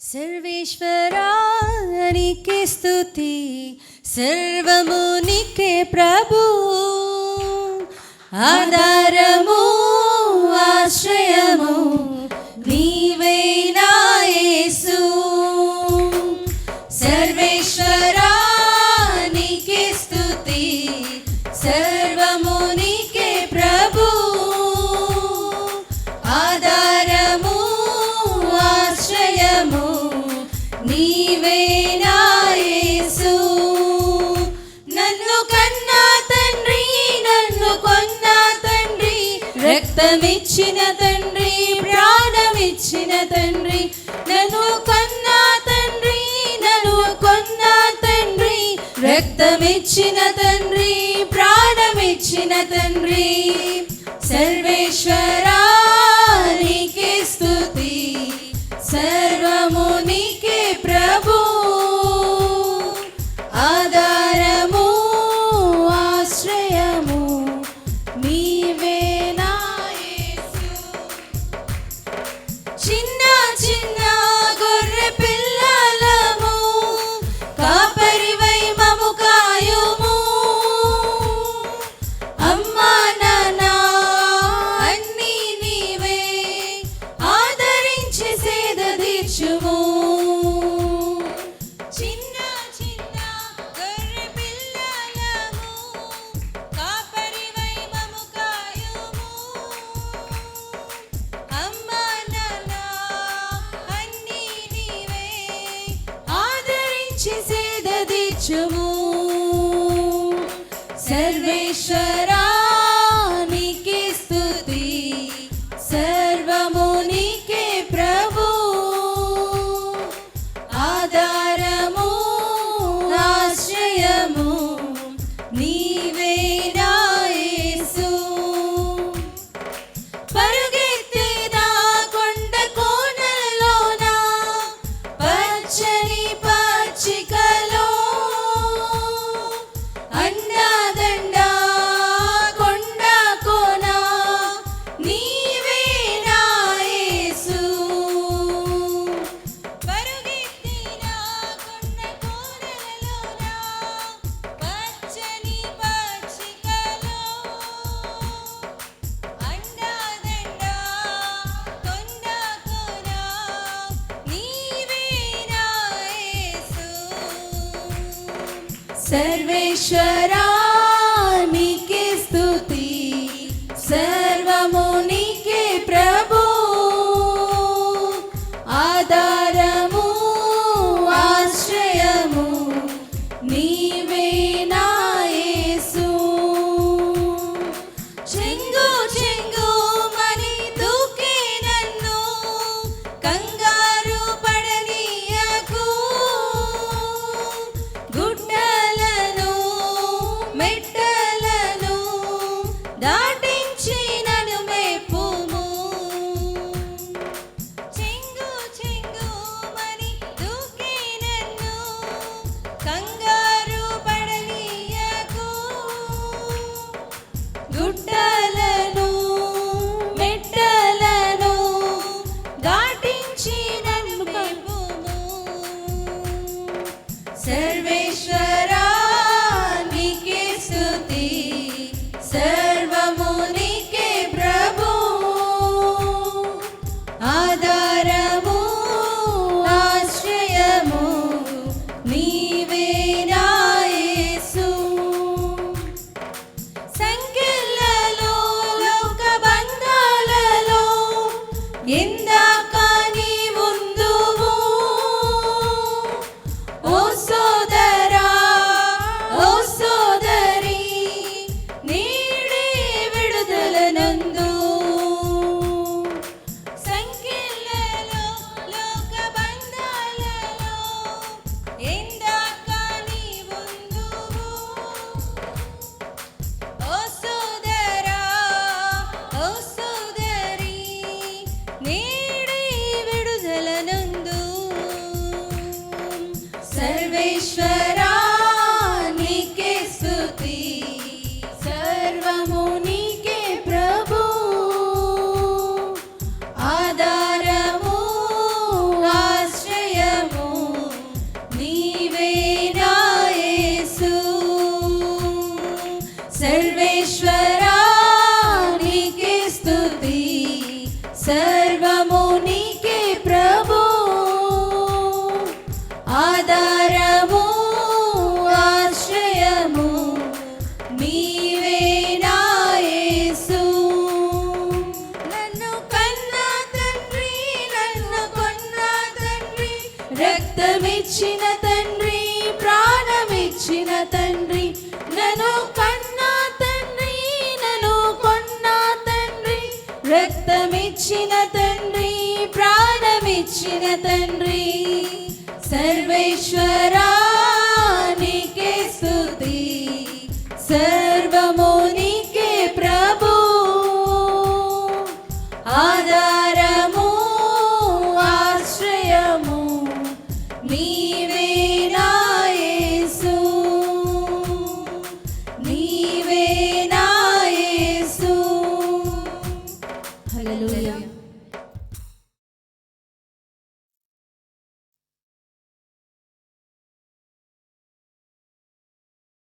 సర్వేశ్వరానికి స్థుతి సర్వమునికే ప్రభు. ఆధారము రక్తమిచ్చిన తండ్రి ప్రాణమిచ్చిన తండ్రి నన్ను కన్నా తండ్రి నన్ను కొన్నా తండ్రి రక్తమిచ్చిన తండ్రి ప్రాణమిచ్చిన తండ్రి. సర్వేశ్వరానికి స్థుతి సర్ చేసేదది చెము सर्वेश्वरा सर्वेश्वरानिके स्तुति सर्वमुनिके प्रभु। आज Krishna. రక్తమిచ్చిన తండ్రి ప్రాణమిచ్చిన తండ్రి నన్ను కన్నా తండ్రి నన్ను తండ్రి రక్తమిచ్చిన తండ్రి ప్రాణమిచ్చిన తండ్రి సర్వేశ్వరా